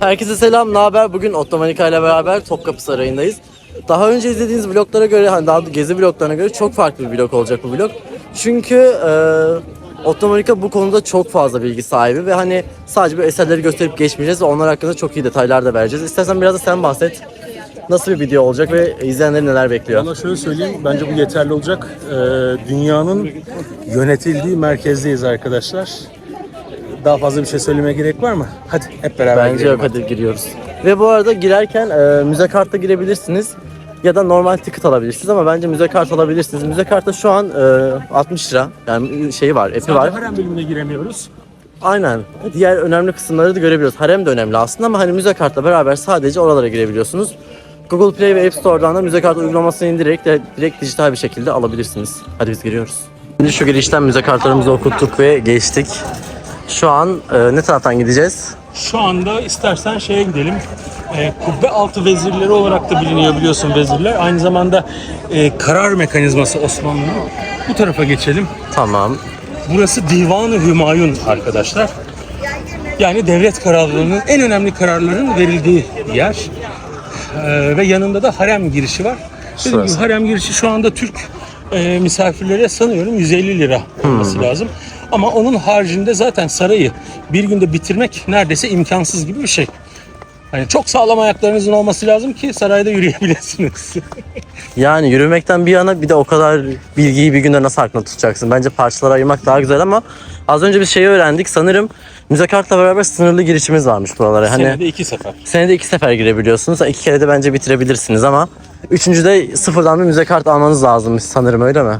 Herkese selam, ne haber? Bugün Ottomanika ile beraber Topkapı Sarayı'ndayız. Daha önce izlediğiniz vloglara göre, hani daha gezi vloglarına göre çok farklı bir vlog olacak bu vlog. Çünkü e, Ottomanika bu konuda çok fazla bilgi sahibi ve hani sadece bir eserleri gösterip geçmeyeceğiz ve onlar hakkında çok iyi detaylar da vereceğiz. İstersen biraz da sen bahset. Nasıl bir video olacak ve izleyenleri neler bekliyor? Valla şöyle söyleyeyim, bence bu yeterli olacak. Ee, dünyanın yönetildiği merkezdeyiz arkadaşlar. Daha fazla bir şey söylemeye gerek var mı? Hadi hep beraber Bence girelim yok hadi giriyoruz. Ve bu arada girerken e, müze kartla girebilirsiniz. Ya da normal ticket alabilirsiniz ama bence müze kart alabilirsiniz. Müze kartı şu an e, 60 lira. Yani şeyi var, epi var. Harem bölümüne giremiyoruz. Aynen. Diğer önemli kısımları da görebiliyoruz. Harem de önemli aslında ama hani müze kartla beraber sadece oralara girebiliyorsunuz. Google Play ve App Store'dan da müze kartı uygulamasını indirerek de direkt dijital bir şekilde alabilirsiniz. Hadi biz giriyoruz. Şimdi şu girişten müze kartlarımızı okuttuk ve geçtik. Şu an e, ne taraftan gideceğiz? Şu anda istersen şeye gidelim. Ee, kubbe altı vezirleri olarak da biliniyor biliyorsun vezirler. Aynı zamanda e, karar mekanizması Osmanlı'nın. Bu tarafa geçelim. Tamam. Burası Divan-ı Hümayun arkadaşlar. Yani devlet kararlarının en önemli kararların verildiği yer. Ee, ve yanında da harem girişi var. Dediğim gibi harem girişi şu anda Türk e, misafirlere sanıyorum 150 lira olması lazım. Ama onun haricinde zaten sarayı bir günde bitirmek neredeyse imkansız gibi bir şey. Hani çok sağlam ayaklarınızın olması lazım ki sarayda yürüyebilirsiniz. Yani yürümekten bir yana bir de o kadar bilgiyi bir günde nasıl aklında tutacaksın? Bence parçalara ayırmak daha güzel ama az önce bir şeyi öğrendik. Sanırım müze kartla beraber sınırlı girişimiz varmış buralara. Hani Senede iki sefer. senede iki sefer girebiliyorsunuz. İki kere de bence bitirebilirsiniz ama üçüncüde sıfırdan bir müze kart almanız lazım sanırım öyle mi?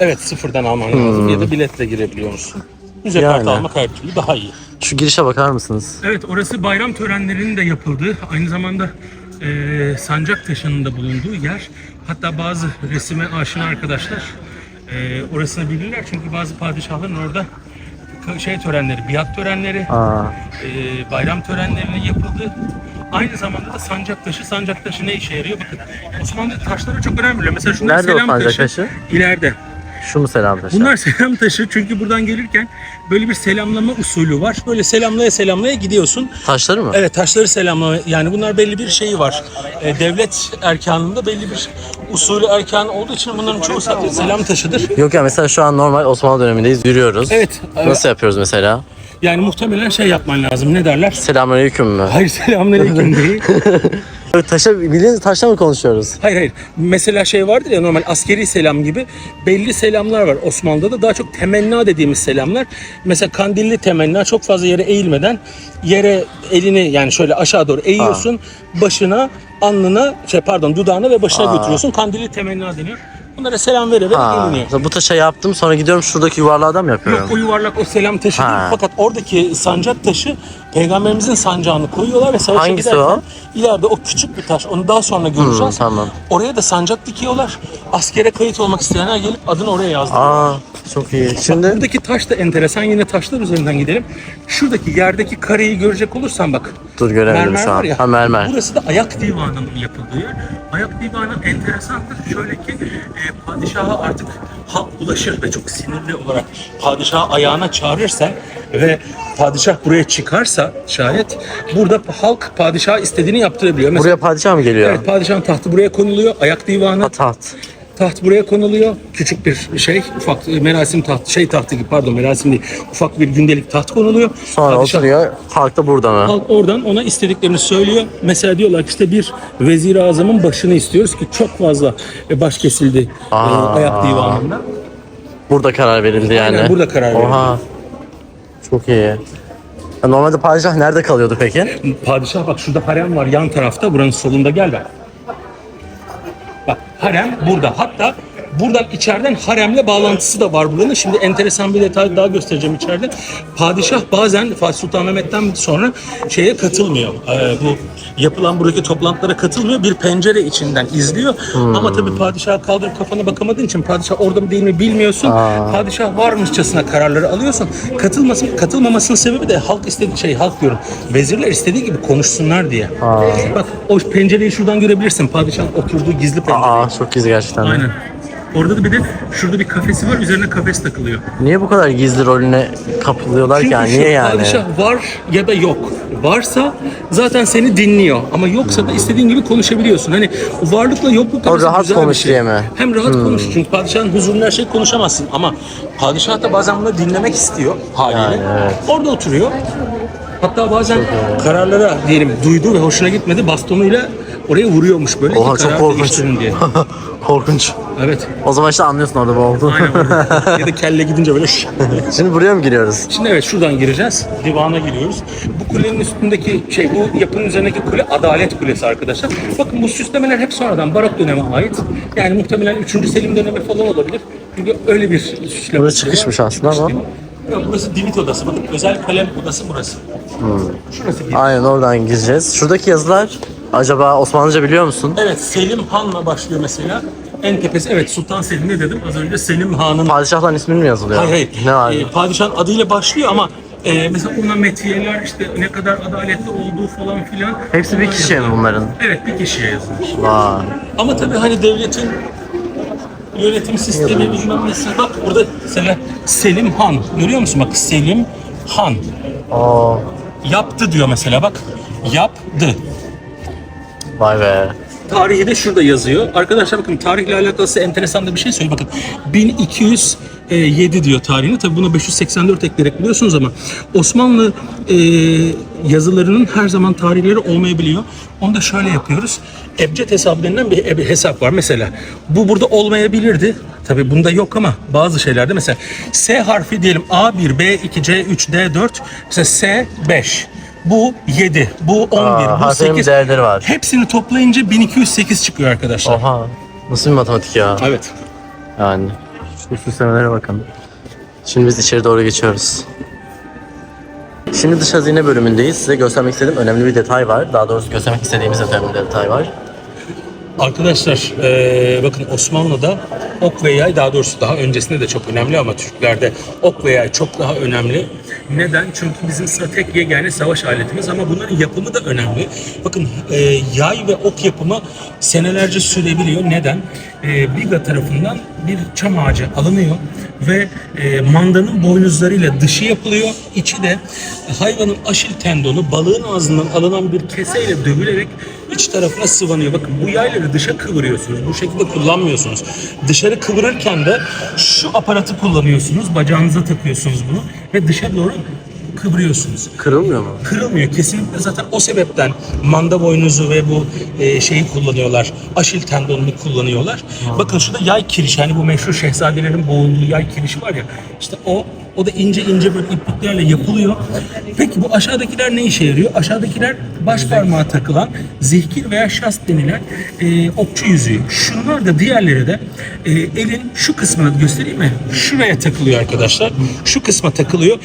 Evet sıfırdan alman lazım ya da biletle girebiliyor musun? Müze Yani. kartı almak her türlü daha iyi. Şu girişe bakar mısınız? Evet orası bayram törenlerinin de yapıldığı aynı zamanda e, sancak taşının da bulunduğu yer. Hatta bazı resime aşina arkadaşlar e, orasını bilirler çünkü bazı padişahların orada şey törenleri, biat törenleri, Aa, e, bayram törenlerinin yapıldığı aynı zamanda da sancak taşı. Sancak taşı ne işe yarıyor? Bakın Osmanlı taşları çok önemli. Mesela şunlar Nerede o selam sancak taşı. taşı? İleride. Şu mu selam taşı? Bunlar selam taşı çünkü buradan gelirken böyle bir selamlama usulü var. Böyle selamlaya selamlaya gidiyorsun. Taşları mı? Evet taşları selamlama yani bunlar belli bir şeyi var. E, devlet erkanında belli bir usulü erkan olduğu için bunların çoğu selam taşıdır. Yok ya mesela şu an normal Osmanlı dönemindeyiz yürüyoruz. Evet. Nasıl yapıyoruz mesela? Yani muhtemelen şey yapman lazım. Ne derler? Selamünaleyküm mü? Hayır selamünaleyküm değil. Taşa, bildiğiniz taşla mı konuşuyoruz? Hayır hayır. Mesela şey vardır ya normal askeri selam gibi belli selamlar var Osmanlı'da da daha çok temenna dediğimiz selamlar. Mesela kandilli temenna çok fazla yere eğilmeden yere elini yani şöyle aşağı doğru eğiyorsun. Başına, alnına, şey pardon dudağına ve başına Aa. götürüyorsun. Kandilli temenna deniyor. Bunlara selam vere vere Ha, geliniyor. bu taşa yaptım sonra gidiyorum şuradaki yuvarlığa mı yapıyorum? Yok o yuvarlak o selam taşı Ha. değil. Fakat oradaki sancak taşı peygamberimizin sancağını koyuyorlar ve savaşa Hangisi giderken o? ileride o küçük bir taş onu daha sonra göreceğiz. Hmm, tamam. Oraya da sancak dikiyorlar. Askere kayıt olmak isteyenler gelip adını oraya yazdırıyorlar. Aa çok iyi. Şimdi Buradaki taş da enteresan. Yine taşlar üzerinden gidelim. Şuradaki yerdeki kareyi görecek olursan bak. dur göremedim Mermer şu an. var ya. Ha mermer. Burası da ayak divanının yapıldığı yer. Ayak divanı enteresandır. Şöyle ki e, padişaha artık halk ulaşır ve çok sinirli olarak padişahı ayağına çağırırsa ve padişah buraya çıkarsa şayet burada halk padişaha istediğini yaptırabiliyor. Mesela Buraya padişah mı geliyor? evet, padişahın tahtı buraya konuluyor. Ayak divanı Ha, taht. Taht buraya konuluyor. Küçük bir şey, ufak e, merasim tahtı, şey tahtı gibi pardon merasim değil. Ufak bir gündelik taht konuluyor. Sonra Padişah- oturuyor. Halk da burada mı? Halk oradan ona istediklerini söylüyor. Mesela diyorlar ki işte bir vezir-i azamın başını istiyoruz ki çok fazla e, baş kesildi e, Aa. ayak divanında. Burada karar verildi yani. Aynen, burada karar verildi. Oha. Çok iyi. Normalde padişah nerede kalıyordu peki? Padişah bak şurada harem var yan tarafta buranın solunda gel bak. Harem burada. Hatta buradan içeriden haremle bağlantısı da var buranın. Şimdi enteresan bir detay daha göstereceğim içeride. Padişah bazen Fatih Sultan Mehmet'ten sonra şeye katılmıyor. Ee, bu yapılan buradaki toplantılara katılmıyor. Bir pencere içinden izliyor. Ama tabii padişah kaldırıp kafana bakamadığın için padişah orada mı değil mi bilmiyorsun. Padişah varmışçasına kararları alıyorsun. Katılmasın, katılmamasının sebebi de halk istediği şey halk diyorum. Vezirler istediği gibi konuşsunlar diye. Bak o pencereyi şuradan görebilirsin. Padişahın oturduğu gizli pencere. Aa çok gizli gerçekten. Aynen. Orada da bir de şurada bir kafesi var. Üzerine kafes takılıyor. Niye bu kadar gizli rolüne kapılıyorlar ki yani? Niye yani? padişah var ya da yok. Varsa zaten seni dinliyor. Ama yoksa da istediğin gibi konuşabiliyorsun. Hani varlıkla yokluk O arasında rahat güzel bir konuş şey. diye mi? Hem rahat konuş çünkü padişahın huzurunda her şey konuşamazsın. Ama padişah da bazen bunu dinlemek istiyor haliyle. Yani evet. Orada oturuyor. Hatta bazen kararlara diyelim duydu ve hoşuna gitmedi bastonuyla oraya vuruyormuş böyle Oha ki çok karar korkunç. değiştirin diye. korkunç. Evet. O zaman işte anlıyorsun orada bu oldu. Aynen öyle. ya da kelle gidince böyle. Şimdi buraya mı giriyoruz? Şimdi evet şuradan gireceğiz. Divana giriyoruz. Bu kulenin üstündü şey bu yapının üzerindeki kule Adalet Kulesi arkadaşlar. Bakın bu süslemeler hep sonradan Barok döneme ait. Yani muhtemelen 3. Selim dönemi falan olabilir. Çünkü öyle bir süsleme. Burası çıkışmış aslında ama. Yok, burası divit odası. Bakın özel kalem odası burası. Şurası bir. Aynen oradan gireceğiz. Şuradaki yazılar acaba Osmanlıca biliyor musun? Evet Selim Han'la başlıyor mesela. En tepesi evet Sultan Selim ne dedim az önce Selim Han'ın Padişahların ismi mi yazılıyor? Hayır hayır. Ne var? Ee, padişahın adıyla başlıyor ama e, mesela ona metiyeler işte ne kadar adaletli olduğu falan filan. Hepsi bir onlar kişiye mi bunların? Evet bir kişiye yazılmış. Vay. Ama tabii hani devletin yönetim sistemi bilmem nesi. Bak burada mesela Selim Han. Görüyor musun bak Selim Han. Oo. Yaptı diyor mesela bak. Yaptı. Vay be. Tarihi de şurada yazıyor. Arkadaşlar bakın tarihle alakalı size enteresan da bir şey söyleyeyim. Bakın 1207 diyor tarihini. Tabii buna 584 ekleyerek biliyorsunuz ama Osmanlı e, yazılarının her zaman tarihleri olmayabiliyor. Onu da şöyle yapıyoruz. Ebced hesabı denilen bir hesap var. Mesela bu burada olmayabilirdi. Tabii bunda yok ama bazı şeylerde mesela S harfi diyelim A1, B2, C3, D4, mesela S5. Bu 7, bu 11, Aa, bu harflerin 8. değerleri var. Hepsini toplayınca 1208 çıkıyor arkadaşlar. Oha. Nasıl bir matematik ya? Evet. Yani. Şu süslemelere bakın. Şimdi biz içeri doğru geçiyoruz. Şimdi dış hazine bölümündeyiz. Size göstermek istediğim önemli bir detay var. Daha doğrusu göstermek istediğimiz önemli bir detay var. Arkadaşlar eee, bakın Osmanlı'da ok ve yay daha doğrusu daha öncesinde de çok önemli ama Türklerde ok ve yay çok daha önemli. Neden? Çünkü bizim tek yegane savaş aletimiz ama bunların yapımı da önemli. Bakın eee, yay ve ok yapımı senelerce sürebiliyor. Neden? Eee Biga tarafından bir çam ağacı alınıyor ve eee, mandanın boynuzlarıyla dışı yapılıyor. İçi de hayvanın aşil tendonu balığın ağzından alınan bir keseyle dövülerek iç tarafına sıvanıyor. Bakın bu yayları dışa kıvırıyorsunuz. Bu şekilde kullanmıyorsunuz. Dışarı kıvırırken de şu aparatı kullanıyorsunuz. Bacağınıza takıyorsunuz bunu ve dışa doğru kıvırıyorsunuz. Kırılmıyor mu? Kırılmıyor. Kesinlikle zaten o sebepten manda boynuzu ve bu e, şeyi kullanıyorlar. Aşil tendonunu kullanıyorlar. Bakın şurada yay kirişi. Hani bu meşhur şehzadelerin boğulduğu yay kirişi var ya. İşte o o da ince ince böyle ipliklerle yapılıyor. Peki bu aşağıdakiler ne işe yarıyor? Aşağıdakiler baş parmağa takılan zihkir veya şast denilen e, okçu yüzüğü. Şunlar da diğerleri de e, elin şu kısmını göstereyim mi? Şuraya takılıyor arkadaşlar. Şu kısma takılıyor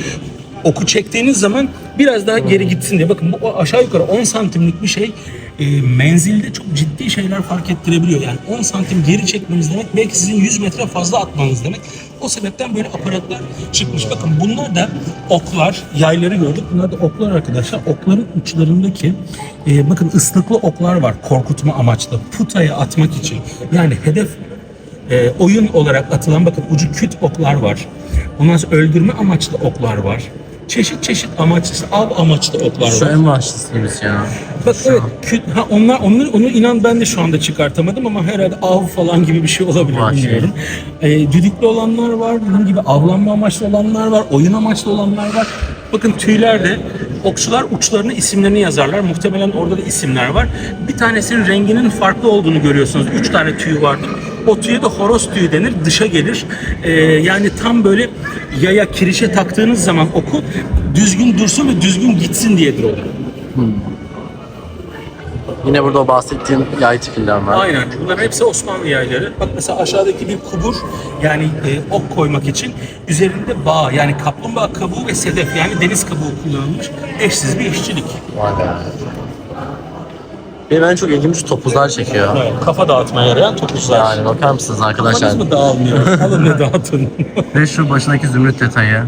oku çektiğiniz zaman biraz daha geri gitsin diye. Bakın bu aşağı yukarı 10 santimlik bir şey e, menzilde çok ciddi şeyler fark ettirebiliyor. Yani 10 santim geri çekmeniz demek belki sizin 100 metre fazla atmanız demek. O sebepten böyle aparatlar çıkmış. Bakın bunlar da oklar, yayları gördük. Bunlar da oklar arkadaşlar. Okların uçlarındaki e, bakın ıslıklı oklar var korkutma amaçlı. Putaya atmak için. Yani hedef e, oyun olarak atılan bakın ucu küt oklar var. Ondan sonra öldürme amaçlı oklar var. Çeşit çeşit amaçlı, av amaçlı oklar Şu var. en başlısıymış ya. Bak evet, küt, ha onlar onları onu inan ben de şu anda çıkartamadım ama herhalde av falan gibi bir şey olabilir Vahşi. bilmiyorum. E, düdüklü olanlar var, bunun gibi avlanma amaçlı olanlar var, oyun amaçlı olanlar var. Bakın tüylerde okçular uçlarını isimlerini yazarlar. Muhtemelen orada da isimler var. Bir tanesinin renginin farklı olduğunu görüyorsunuz. Üç tane tüy vardır. O tüye de horoz tüyü denir. Dışa gelir. Ee, yani tam böyle yaya kirişe taktığınız zaman oku düzgün dursun ve düzgün gitsin diyedir o. Yine burada o bahsettiğin yay tipinden var. Aynen. Bunların hepsi Osmanlı yayları. Bak mesela aşağıdaki bir kubur yani e, ok koymak için üzerinde bağ yani kaplumbağa kabuğu ve sedef yani deniz kabuğu kullanılmış eşsiz bir işçilik. Vay be. Benim en çok ilgimi şu topuzlar çekiyor. Evet, kafa dağıtmaya yarayan topuzlar. Yani bakar mısınız arkadaşlar? Kafanız mı dağılmıyor? Alın ne dağıtın. Ve şu başındaki zümrüt detayı.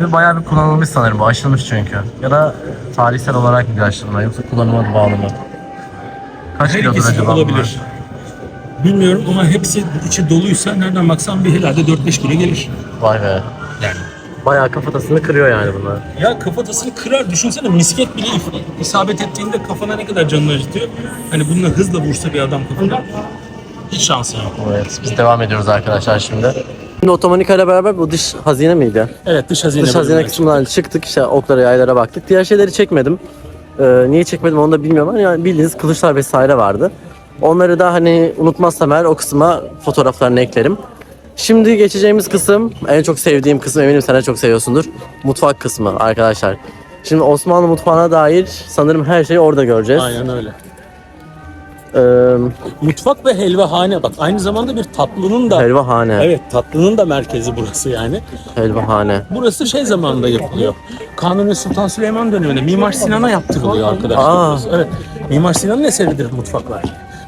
Ve bayağı bir kullanılmış sanırım bu. Aşılmış çünkü. Ya da tarihsel olarak bir aşılma yoksa kullanıma bağlı mı? Kaç Her kilodur ikisi acaba olabilir. Bilmiyorum ama hepsi içi doluysa nereden baksan bir herhalde 4-5 kilo gelir. Vay be. Yani. Bayağı kafatasını kırıyor yani bunlar. Ya kafatasını kırar. Düşünsene misket bile isabet ettiğinde kafana ne kadar canını acıtıyor. Hani bununla hızla vursa bir adam kafana hiç şansı yok. Evet biz devam ediyoruz arkadaşlar şimdi. Şimdi Otomanika ile beraber bu dış hazine miydi? Evet dış hazine. Dış hazine kısmından çıktık işte oklara yaylara baktık. Diğer şeyleri çekmedim. Ee, niye çekmedim onu da bilmiyorum ama yani bildiğiniz kılıçlar vesaire vardı. Onları da hani unutmazsam eğer o kısma fotoğraflarını eklerim. Şimdi geçeceğimiz kısım en çok sevdiğim kısım eminim sen de çok seviyorsundur. Mutfak kısmı arkadaşlar. Şimdi Osmanlı mutfağına dair sanırım her şeyi orada göreceğiz. Aynen öyle. Ee, Mutfak ve helvahane bak aynı zamanda bir tatlının da helvahane. Evet tatlının da merkezi burası yani. Helvahane. Burası şey zamanında yapılıyor. Kanuni Sultan Süleyman döneminde Mimar Sinan'a yaptırılıyor arkadaşlar. Aa. burası. Evet. Mimar Sinan'ın eseridir mutfaklar.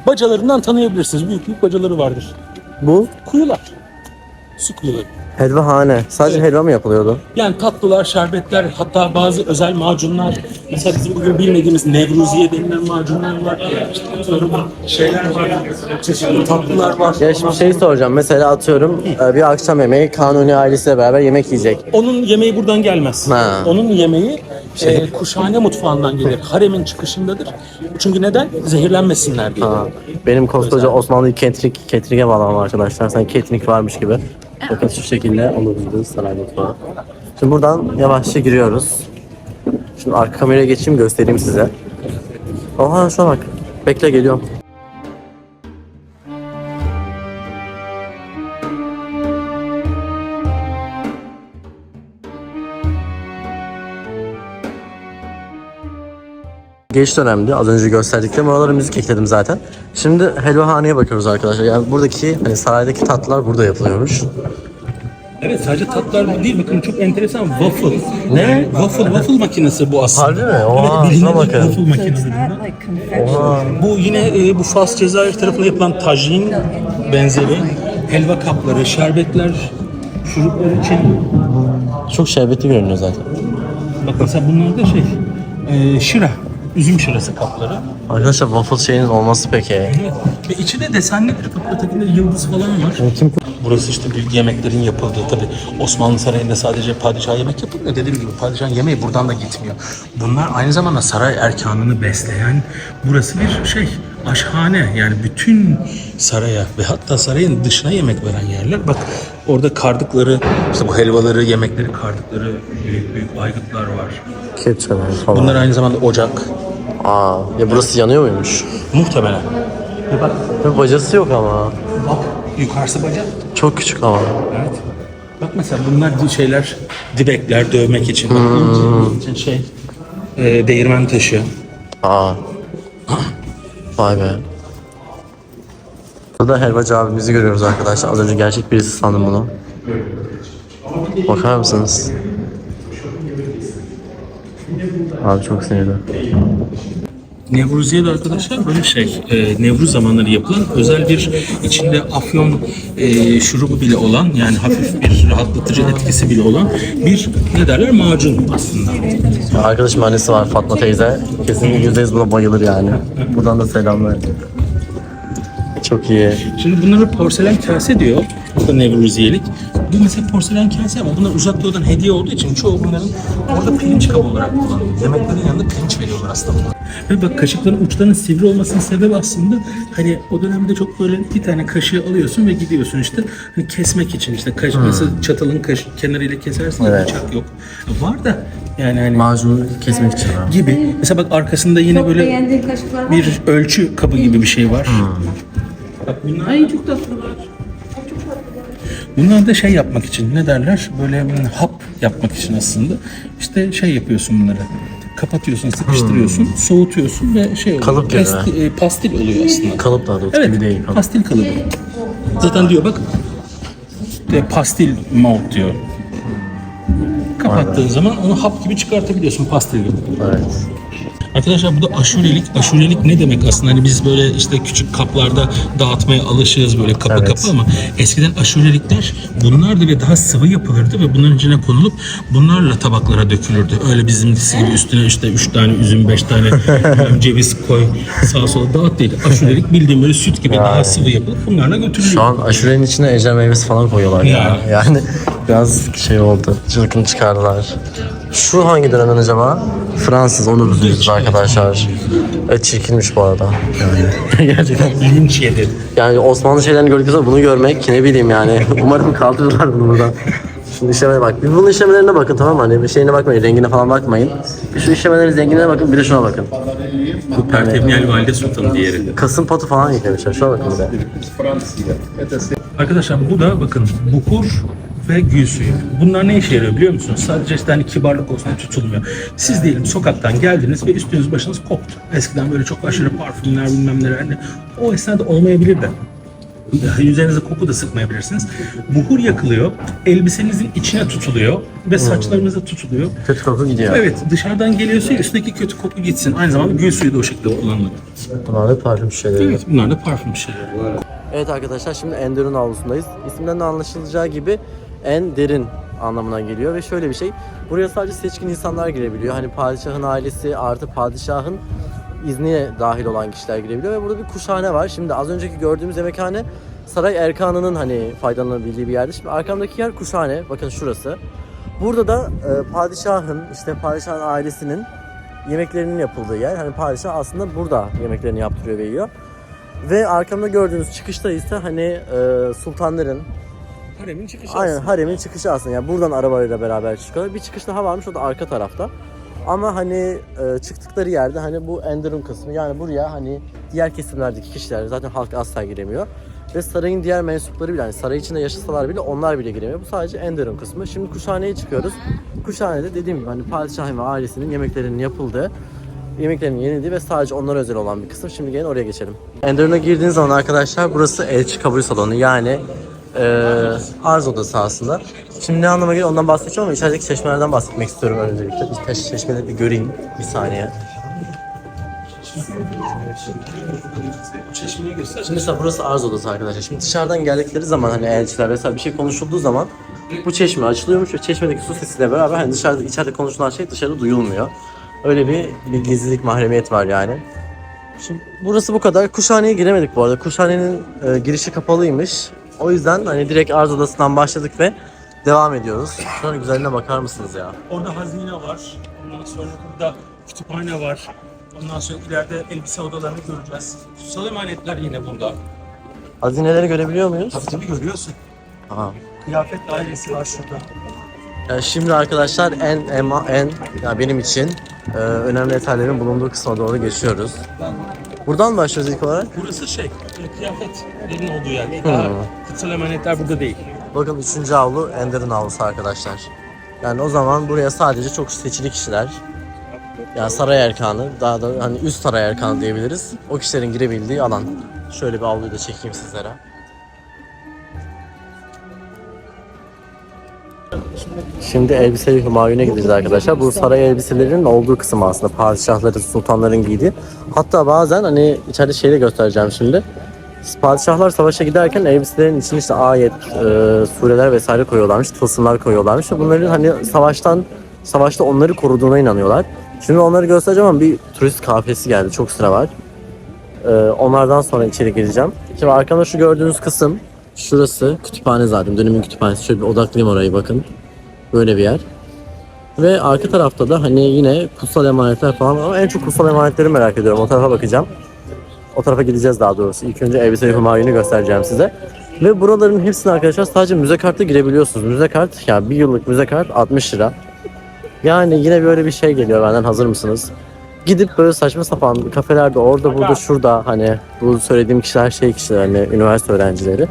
Bacalarından tanıyabilirsiniz. Büyük büyük bacaları vardır. Bu Kuyular. Su kuyuları. helvahane. Sadece helva mı yapılıyordu? Yani tatlılar, şerbetler, hatta bazı özel macunlar. Mesela bizim bugün bilmediğimiz Nevruziye denilen macunlar var. İşte atıyorum şeyler var. Çeşitli tatlılar var. Ya şimdi şey soracağım. Mesela atıyorum e, bir akşam yemeği Kanuni ailesiyle beraber yemek yiyecek. Onun yemeği buradan gelmez. Ha. Onun yemeği e, kuşhane mutfağından gelir. Haremin çıkışındadır. Çünkü neden? Zehirlenmesinler diye. Ha, benim koskoca Osmanlı catering, catering'e bağlamam arkadaşlar. Sanki catering varmış gibi. Bakın şu şekilde olabiliriz saray mutfağı. Şimdi buradan yavaşça giriyoruz. Şimdi arka kameraya geçeyim göstereyim size. Oha şuna bak. Bekle geliyorum. Geç dönemdi. Az önce gösterdiklerim. Oralara müzik ekledim zaten. Şimdi helvahaneye bakıyoruz arkadaşlar. Yani buradaki hani saraydaki tatlılar burada yapılıyormuş. Evet sadece tatlılar bu değil. Bakın çok enteresan. Waffle. Ne? Waffle, waffle makinesi bu aslında. Harbi mi? Oha, evet, şuna bakın. waffle makinesi. Oha. Bu yine e, bu Fas Cezayir tarafında yapılan tajin benzeri helva kapları, şerbetler, şuruplar için. Çok şerbetli görünüyor zaten. Bak mesela bunlar da şey, e, şıra, üzüm şırası kapları. Arkadaşlar waffle şeyinin olması peki. Ve içi de desenlidir. Ötekinde yıldız falan var. Kim Burası işte büyük yemeklerin yapıldığı tabi Osmanlı Sarayı'nda sadece padişah yemek yapılmıyor. Dediğim gibi padişahın yemeği buradan da gitmiyor. Bunlar aynı zamanda saray erkanını besleyen burası bir şey aşhane yani bütün saraya ve hatta sarayın dışına yemek veren yerler. Bak orada kardıkları işte bu helvaları yemekleri kardıkları büyük büyük aygıtlar var. Kepçeler falan. Bunlar aynı zamanda ocak. Aa, ya burası yanıyor muymuş? Muhtemelen. Ve bak, Ya bacası yok ama. bak yukarısı bacak. Çok küçük ama. Evet. Bak mesela bunlar bu şeyler dibekler dövmek için. Bak, ince- için şey e, değirmen taşı. Aa. Vay be. Burada helvacı abimizi görüyoruz arkadaşlar. Az önce gerçek birisi sandım bunu. Bakar mısınız? Abi çok sinirli. Nevruziye de arkadaşlar böyle şey, e, Nevruz zamanları yapılan özel bir içinde afyon e, şurubu bile olan yani hafif bir rahatlatıcı etkisi bile olan bir ne derler macun aslında. Arkadaşım annesi var Fatma teyze. Kesin %100 buna bayılır yani. Buradan da selamlar. Çok iyi. Şimdi bunlara porselen kase diyor. Bu da Nevruziyelik. Bu mesela porselen kase ama bunlar uzak doğudan hediye olduğu için çoğu bunların orada pirinç kabı olarak kullanılıyor. Yemeklerin yanında pirinç veriyorlar aslında bunlar. Ve bak kaşıkların uçlarının sivri olmasının sebebi aslında hani o dönemde çok böyle bir tane kaşığı alıyorsun ve gidiyorsun işte hani kesmek için işte kaş, nasıl çatalın kaş, kenarıyla kesersin Evet. bıçak yok. Var da yani hani Macunu kesmek için. abi. gibi. Mesela bak arkasında yine Çok böyle var bir ölçü kabı gibi bir şey var. Bak bunlar Ay çok tatlılar. Bunlar da şey yapmak için ne derler? Böyle hmm, hap yapmak için aslında. İşte şey yapıyorsun bunları. Kapatıyorsun, sıkıştırıyorsun, soğutuyorsun ve şey oluyor. Kalıp pasti- e, pastil oluyor aslında. Kalıp daha doğrusu Evet, gibi değil. Kalıp. pastil kalıbı. Zaten diyor bak, e, pastil malt diyor. Kapattığın zaman onu hap gibi çıkartabiliyorsun pastil gibi. Evet. Arkadaşlar bu da aşurelik. Aşurelik ne demek aslında? Hani biz böyle işte küçük kaplarda dağıtmaya alışığız böyle kapı Evet. kapı ama eskiden aşurelikler bunlardı ve daha sıvı yapılırdı ve bunların içine konulup bunlarla tabaklara dökülürdü. Öyle bizimkisi gibi üstüne işte üç tane üzüm, beş tane ceviz koy sağa sola dağıt değil. Aşurelik bildiğim böyle süt gibi daha sıvı yapılıp bunlarla götürülüyor. Şu an aşurenin içine ejder meyvesi falan koyuyorlar ya. Ya. Yani biraz şey oldu. Çılgın çıkardılar. Şu hangi dönemden acaba? Fransız onu biliyoruz arkadaşlar. Evet çirkinmiş bu arada. Gerçekten. Linç yedi. Yani Osmanlı şeylerini gördükten bunu görmek ne bileyim yani. Umarım kaldırırlar bunu buradan. Şimdi işlemeye bak. Bir bunun işlemelerine bakın tamam mı? Hani bir şeyine bakmayın, rengine falan bakmayın. Bir şu işlemelerin zenginliğine bakın, bir de şuna bakın. Bu Pertevniyel Valide Sultanı diğeri. Kasım patı falan yıkamışlar. Şuna bakın bir de. Arkadaşlar bu da bakın buhur ve gül suyu. Bunlar ne işe yarıyor biliyor musunuz? Sadece işte hani kibarlık olsun tutulmuyor. Siz diyelim sokaktan geldiniz ve üstünüz başınız koktu. Eskiden böyle çok aşırı parfümler bilmem neler hani o esnada olmayabilir de. Üzerinize koku da sıkmayabilirsiniz. Buhur yakılıyor, elbisenizin içine tutuluyor ve saçlarınıza tutuluyor. Kötü koku gidiyor. Evet dışarıdan geliyorsa üstteki kötü koku gitsin. Aynı zamanda gül suyu da o şekilde kullanılıyor. Bunlar da parfüm şişeleri. Evet bunlar da parfüm şeyleri. Evet arkadaşlar şimdi Ender'in avlusundayız. İsimden de anlaşılacağı gibi en derin anlamına geliyor ve şöyle bir şey. Buraya sadece seçkin insanlar girebiliyor. Hani padişahın ailesi artı padişahın iznine dahil olan kişiler girebiliyor ve burada bir kuşhane var. Şimdi az önceki gördüğümüz yemekhane Saray Erkanı'nın hani faydalanabildiği bir yerde. Şimdi arkamdaki yer kuşhane. Bakın şurası. Burada da e, padişahın işte padişahın ailesinin yemeklerinin yapıldığı yer. Hani padişah aslında burada yemeklerini yaptırıyor ve yiyor. Ve arkamda gördüğünüz çıkışta ise hani e, sultanların Haremin çıkışı aynen aslında. haremin çıkışı aslında. Yani buradan arabayla beraber çıkıyorlar. Bir çıkış daha varmış o da arka tarafta. Ama hani e, çıktıkları yerde hani bu Enderun kısmı yani buraya hani diğer kesimlerdeki kişiler zaten halk asla giremiyor. Ve sarayın diğer mensupları bile hani saray içinde yaşasalar bile onlar bile giremiyor. Bu sadece Enderun kısmı. Şimdi kuşhaneye çıkıyoruz. Kuşhanede dediğim gibi hani padişahın ve ailesinin yemeklerinin yapıldığı yemeklerin yenildiği ve sadece onlara özel olan bir kısım. Şimdi gelin oraya geçelim. Enderun'a girdiğiniz zaman arkadaşlar burası elçi kabul salonu. Yani arz odası aslında. Şimdi ne anlama geliyor ondan bahsedeceğim ama içerideki çeşmelerden bahsetmek istiyorum öncelikle. Bir çeşmeleri bir göreyim bir saniye. Çeşmeyi göster. Şimdi mesela burası arz odası arkadaşlar. Şimdi dışarıdan geldikleri zaman hani elçiler vesaire bir şey konuşulduğu zaman bu çeşme açılıyormuş ve çeşmedeki su sesiyle beraber hani dışarıda içeride konuşulan şey dışarıda duyulmuyor. Öyle bir, bir gizlilik mahremiyet var yani. Şimdi burası bu kadar. Kuşhaneye giremedik bu arada. Kuşhanenin e, girişi kapalıymış. O yüzden hani direkt arz odasından başladık ve devam ediyoruz. Şunun güzelliğine bakar mısınız ya? Orada hazine var. Ondan sonra burada kütüphane var. Ondan sonra ileride elbise odalarını göreceğiz. Kutsal emanetler yine burada. Hazineleri görebiliyor muyuz? Tabii tabii görüyorsun. Aha. Kıyafet dairesi var şurada. Yani şimdi arkadaşlar en en, en yani benim için e, önemli detayların bulunduğu kısma doğru geçiyoruz. Buradan başlıyoruz ilk olarak. Burası şey, e, kıyafetlerin olduğu yer. Daha kutsal emanetler burada değil. Bakın 3. avlu Ender'in avlusu arkadaşlar. Yani o zaman buraya sadece çok seçili kişiler yani saray erkanı daha da hani üst saray erkanı diyebiliriz. O kişilerin girebildiği alan. Şöyle bir avluyu da çekeyim sizlere. Şimdi elbise Hümayun'a gideceğiz arkadaşlar. Bu saray elbiselerinin olduğu kısım aslında. Padişahların, sultanların giydiği. Hatta bazen hani içeride şeyi de göstereceğim şimdi. Padişahlar savaşa giderken elbiselerin içine işte ayet, e, sureler vesaire koyuyorlarmış, tılsımlar koyuyorlarmış. Bunların hani savaştan, savaşta onları koruduğuna inanıyorlar. Şimdi onları göstereceğim ama bir turist kafesi geldi. Çok sıra var. E, onlardan sonra içeri gireceğim. Şimdi arkamda şu gördüğünüz kısım, şurası kütüphane zaten. Dönemin kütüphanesi. Şöyle bir odaklayayım orayı bakın. Böyle bir yer. Ve arka tarafta da hani yine kutsal emanetler falan ama en çok kutsal emanetleri merak ediyorum. O tarafa bakacağım. O tarafa gideceğiz daha doğrusu. İlk önce elbise Hümayun'u göstereceğim size. Ve buraların hepsine arkadaşlar sadece müze kartla girebiliyorsunuz. Müze kart yani bir yıllık müze kart 60 lira. Yani yine böyle bir şey geliyor benden hazır mısınız? Gidip böyle saçma sapan kafelerde orada burada şurada hani bu söylediğim kişiler şey kişiler hani üniversite öğrencileri.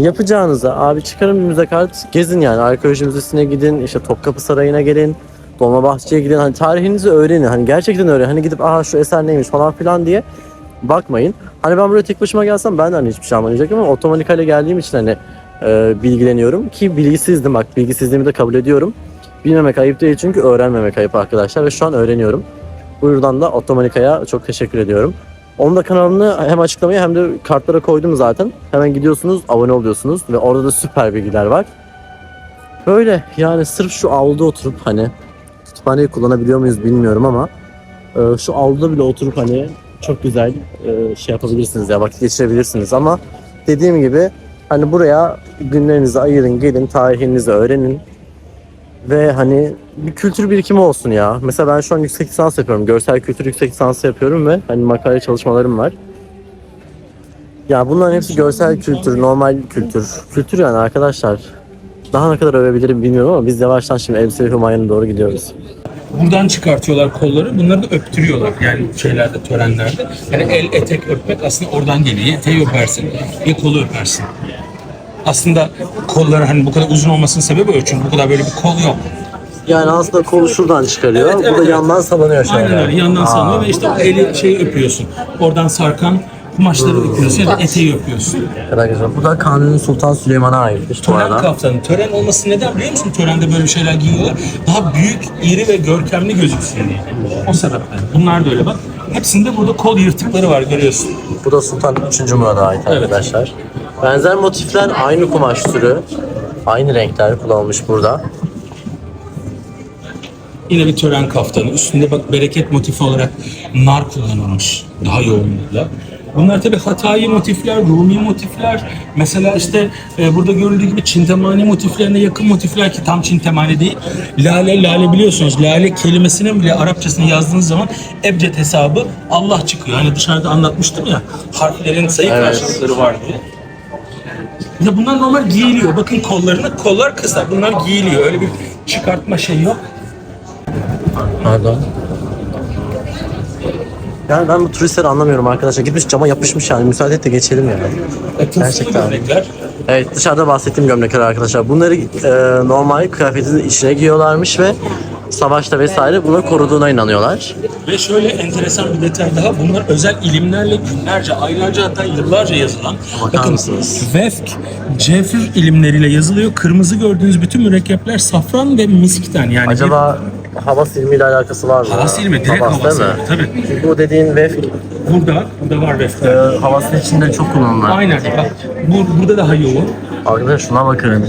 Yapacağınıza abi çıkarın bir müze kart gezin yani arkeoloji müzesine gidin işte Topkapı Sarayı'na gelin Dolmabahçe'ye gidin hani tarihinizi öğrenin hani gerçekten öğrenin hani gidip aha şu eser neymiş falan filan diye bakmayın. Hani ben buraya tek başıma gelsem ben de hani hiçbir şey anlamayacaktım ama Otomanika ile geldiğim için hani e, bilgileniyorum ki bilgisizdim bak bilgisizliğimi de kabul ediyorum. Bilmemek ayıp değil çünkü öğrenmemek ayıp arkadaşlar ve şu an öğreniyorum. Buradan da Ottomanika'ya çok teşekkür ediyorum. Onun da kanalını hem açıklamaya hem de kartlara koydum zaten. Hemen gidiyorsunuz, abone oluyorsunuz ve orada da süper bilgiler var. Böyle yani sırf şu avluda oturup hani kütüphaneyi kullanabiliyor muyuz bilmiyorum ama e, şu avluda bile oturup hani çok güzel e, şey yapabilirsiniz ya vakit geçirebilirsiniz ama dediğim gibi hani buraya günlerinizi ayırın gelin tarihinizi öğrenin ve hani bir kültür birikimi olsun ya. Mesela ben şu an yüksek lisans yapıyorum. Görsel kültür yüksek lisansı yapıyorum ve hani makale çalışmalarım var. Ya bunların hepsi görsel kültür, normal kültür. Kültür yani arkadaşlar. Daha ne kadar övebilirim bilmiyorum ama biz yavaştan şimdi elbise ve humayuna doğru gidiyoruz. Buradan çıkartıyorlar kolları. Bunları da öptürüyorlar. Yani şeylerde, törenlerde. Yani el, etek öpmek aslında oradan geliyor. Ya eteği öpersin, ya kolu öpersin. Aslında kolları hani bu kadar uzun olmasının sebebi o. Çünkü bu kadar böyle bir kol yok. Yani aslında kolu şuradan çıkarıyor. Evet, bu evet, da evet. yandan sallanıyor şöyle. Aynen öyle. Yandan Aa. sallanıyor ve işte o eli şeyi öpüyorsun. Oradan sarkan kumaşları öpüyorsun ya da eteği öpüyorsun. Kadar güzel. Bu da Kanuni Sultan Süleyman'a aitmiş bu Tören arada. kaftanı. Tören olması neden biliyor musun? Törende böyle şeyler giyiyorlar. Daha büyük, iri ve görkemli gözüksün diye. O sebepten. Bunlar da öyle bak. Hepsinde burada kol yırtıkları var görüyorsun. Bu da Sultan 3. Murad'a ait arkadaşlar. Benzer motifler aynı kumaş türü. Aynı renkler kullanılmış burada. Yine bir tören kaftanı. Üstünde bak bereket motifi olarak nar kullanılmış. Daha yoğunlukla. Bunlar tabi Hatayi motifler, Rumi motifler. Mesela işte e, burada görüldüğü gibi Çintemani motiflerine yakın motifler ki tam Çintemani değil. Lale, lale biliyorsunuz. Lale kelimesinin bile Arapçasını yazdığınız zaman ebced hesabı Allah çıkıyor. Hani dışarıda anlatmıştım ya harflerin sayı Evet. karşılıkları var diye. Ya bunlar normal giyiliyor. Bakın kollarına kollar kısa. Bunlar giyiliyor. Öyle bir çıkartma şey yok. Pardon. Yani ben bu turistleri anlamıyorum arkadaşlar. Gitmiş cama yapışmış yani. Müsaade et de geçelim ya. Tılsımlı Gerçekten. gömlekler. Evet dışarıda bahsettiğim gömlekler arkadaşlar. Bunları e, normal kıyafetin içine giyiyorlarmış ve savaşta vesaire bunu koruduğuna inanıyorlar. Ve şöyle enteresan bir detay daha. Bunlar özel ilimlerle günlerce, aylarca hatta yıllarca yazılan. Bakar mısınız? Vefk, cefir ilimleriyle yazılıyor. Kırmızı gördüğünüz bütün mürekkepler safran ve miskten. Yani Acaba havas ilmiyle alakası var mı? bir havas ilmi, direkt havas, değil mi? ilmi. Tabii. Çünkü bu dediğin vefk Burada, burada var e, vefkler. havasın içinde çok kullanılır. Aynen. Bak, bu, burada daha yoğun. Arkadaşlar şuna bakın.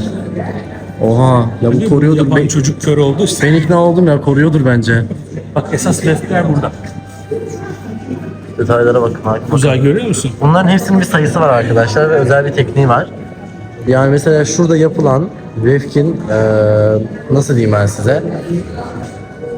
Oha ya bu koruyordur. Yapan Ben, çocuk kör oldu. ben ikna oldum ya koruyordur bence. Bak esas vefkler burada. Detaylara bakın. bakın. Güzel görüyor musun? Bunların hepsinin bir sayısı var arkadaşlar ve özel bir tekniği var. Yani mesela şurada yapılan vefkin e, nasıl diyeyim ben size?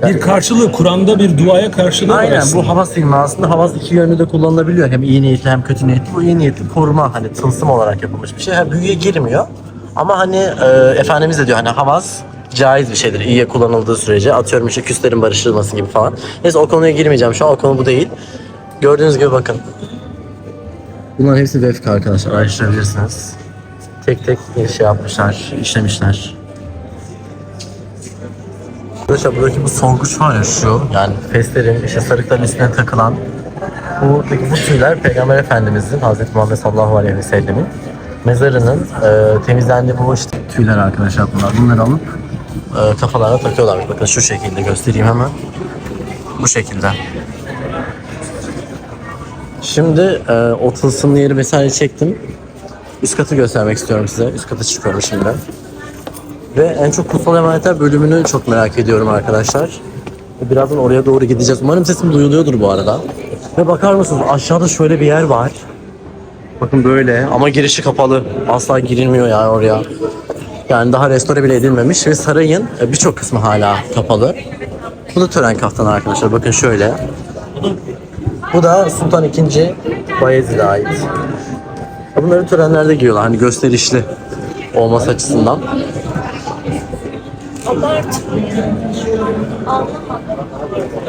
Bir karşılığı, Kur'an'da bir duaya karşılığı var Aynen aslında. bu havas ilmi aslında havas iki yönlü de kullanılabiliyor. Hem iyi niyetli hem kötü niyetli. Bu iyi niyetli koruma hani tılsım olarak yapılmış bir şey. Ha, büyüye girmiyor. Ama hani e, Efendimiz de diyor hani havas caiz bir şeydir iyiye kullanıldığı sürece. Atıyorum işte küslerin barıştırılması gibi falan. Neyse o konuya girmeyeceğim şu an o konu bu değil. Gördüğünüz gibi bakın. Bunların hepsi vefk arkadaşlar araştırabilirsiniz. Tek tek şey yapmışlar, işlemişler. Arkadaşlar buradaki bu sorguç var ya şu yani feslerin işte sarıkların üstüne takılan buradaki bu tüyler Peygamber Efendimizin Hazreti Muhammed sallallahu aleyhi ve sellemin mezarının e, temizlendiği bu işte tüyler arkadaşlar bunlar. Bunları alıp e, kafalarına takıyorlarmış. Bakın şu şekilde göstereyim hemen. Bu şekilde. Şimdi e, o tılsımlı yeri vesaire çektim. Üst katı göstermek istiyorum size. Üst kata çıkıyorum şimdi. Ve en çok kutsal emanetler bölümünü çok merak ediyorum arkadaşlar. Birazdan oraya doğru gideceğiz. Umarım sesim duyuluyordur bu arada. Ve bakar mısınız aşağıda şöyle bir yer var. Bakın böyle ama girişi kapalı. Asla girilmiyor yani oraya. Yani daha restore bile edilmemiş ve sarayın e, birçok kısmı hala kapalı. Bu da tören kaftanı arkadaşlar. Bakın şöyle. Bu da Sultan II. Bayezid'e ait. Bunları törenlerde giyiyorlar. Hani gösterişli olması açısından.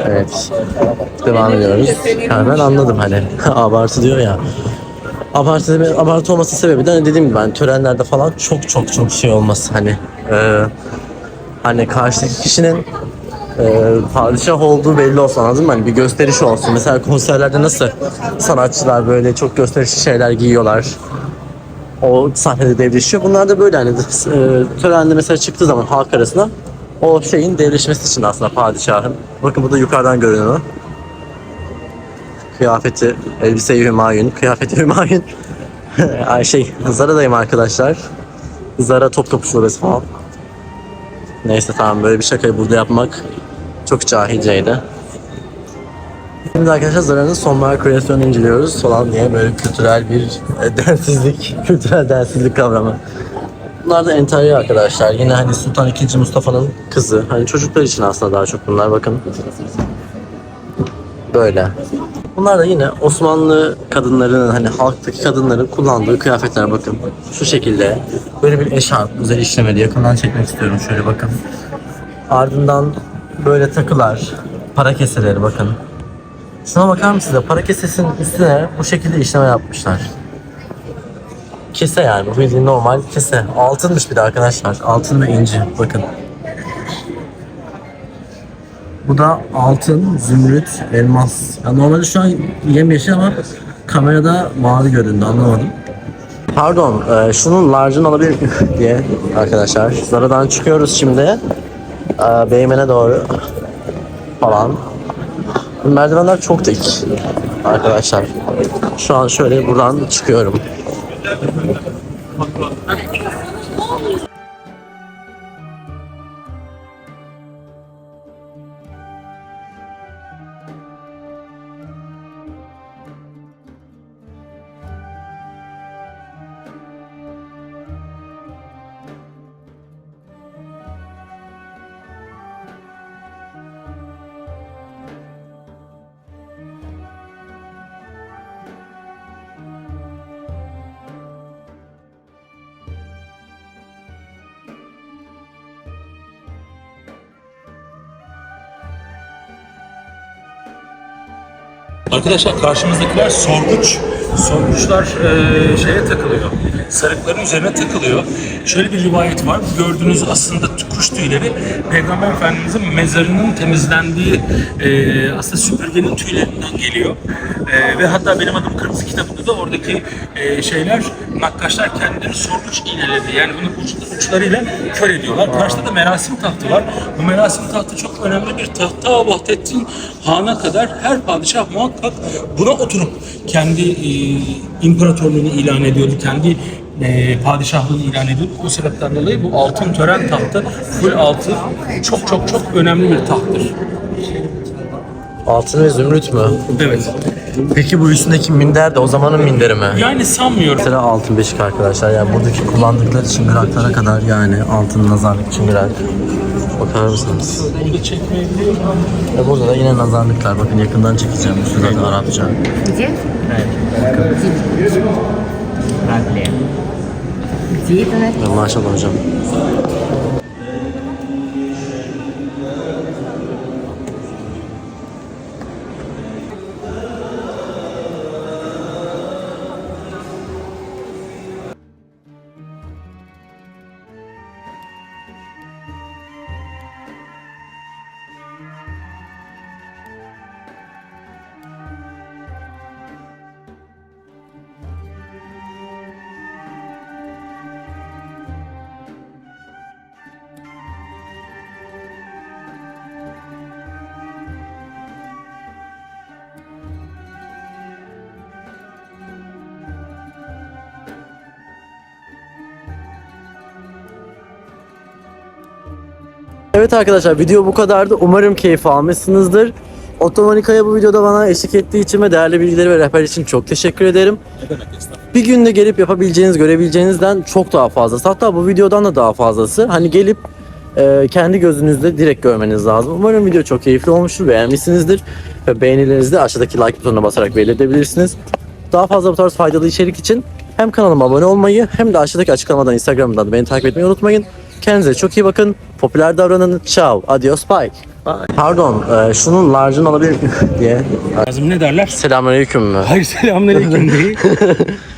Evet. Devam ediyoruz. Yani ben anladım hani. abartı diyor ya. Abartı, abartı olması sebebi de hani dediğim gibi hani törenlerde falan çok çok çok şey olması hani. E, hani karşıdaki kişinin e, padişah olduğu belli olsun anladın mı? Hani bir gösteriş olsun. Mesela konserlerde nasıl sanatçılar böyle çok gösterişli şeyler giyiyorlar. O sahnede devleşiyor. Bunlar da böyle hani e, törende mesela çıktığı zaman halk arasında o şeyin devleşmesi için aslında padişahın. Bakın bu da yukarıdan görünüyor. Kıyafeti, elbise Hümayun, kıyafeti Hümayun. Ay şey, Zara'dayım arkadaşlar. Zara Topkapı Şubesi falan. Neyse tamam böyle bir şakayı burada yapmak çok cahilceydi. Şimdi arkadaşlar Zara'nın sonbahar kreasyonunu inceliyoruz falan diye böyle kültürel bir e, densizlik, kültürel densizlik kavramı. Bunlar da enterya arkadaşlar. Yine hani Sultan II. Mustafa'nın kızı. Hani çocuklar için aslında daha çok bunlar bakın. Böyle. Bunlar da yine Osmanlı kadınlarının hani halktaki kadınların kullandığı kıyafetler bakın. Şu şekilde. Böyle bir eşarp, güzel işlemeli. Yakından çekmek istiyorum şöyle bakın. Ardından böyle takılar, para keseleri bakın. Şuna bakar mısınız? Para kesesinin üstüne bu şekilde işleme yapmışlar. Kese yani bu bildiğin normal kese. Altınmış bir de arkadaşlar. Altın ve inci bakın. Bu da altın, zümrüt, elmas. Ya normalde şu an yemyeşil ama kamerada mavi göründü anlamadım. Pardon, e, şunun large'ını alabilir diye arkadaşlar. Zara'dan çıkıyoruz şimdi. E, Beymen'e doğru falan. Merdivenler çok dik arkadaşlar. Şu an şöyle buradan çıkıyorum. Arkadaşlar karşımızdakiler sorguç. Sorguçlar eee, şeye takılıyor. Sarıkların üzerine takılıyor. Şöyle bir rivayet var. Gördüğünüz aslında kuş tüyleri Peygamber Efendimizin mezarının temizlendiği eee, aslında süpürgenin tüylerinden geliyor. Eee, ve hatta benim adım Kırmızı kitabında da oradaki eee, şeyler nakkaşlar kendileri sorguç iğneledi. Yani bunu uç, uçlarıyla kör ediyorlar. Karşıda da merasim tahtı var. Bu merasim tahtı çok önemli bir taht. Ta Vahdettin Han'a kadar her padişah muhakkak buna oturup kendi e, imparatorluğunu ilan ediyordu. Kendi ee, e, padişahlığını ilan edip o sebepten dolayı bu altın tören tahtı full altın çok çok çok önemli bir tahttır. Altın ve zümrüt mü? Evet. Peki bu üstündeki minder de o zamanın minderi mi? Yani sanmıyorum. Mesela altın beşik arkadaşlar yani buradaki kullandıkları çıngıraklara kadar yani altın nazarlık çıngırak. Bakar mısınız? Burada çekmeyebiliyor muyum? Burada da yine nazarlıklar. Bakın yakından çekeceğim. Üstü zaten Arapça. Gdzie? Evet. Bakın. Radle. Ziyedin. Maşallah hocam. Evet arkadaşlar video bu kadardı. Umarım keyif almışsınızdır. Otomanika'ya bu videoda bana eşlik ettiği için ve değerli bilgileri ve rehber için çok teşekkür ederim. Bir günde gelip yapabileceğiniz, görebileceğinizden çok daha fazlası. Hatta bu videodan da daha fazlası. Hani gelip e, kendi gözünüzle direkt görmeniz lazım. Umarım video çok keyifli olmuştur, beğenmişsinizdir. Ve beğenilerinizi de aşağıdaki like butonuna basarak belirtebilirsiniz. Daha fazla bu tarz faydalı içerik için hem kanalıma abone olmayı hem de aşağıdaki açıklamadan Instagram'dan beni takip etmeyi unutmayın. Kendinize çok iyi bakın. Popüler davranın. Ciao. Adios. Bye. Bye. Pardon. e, şunun large'ını alabilir miyim diye. Lazım ne derler? Selamünaleyküm mü? Hayır selamünaleyküm değil.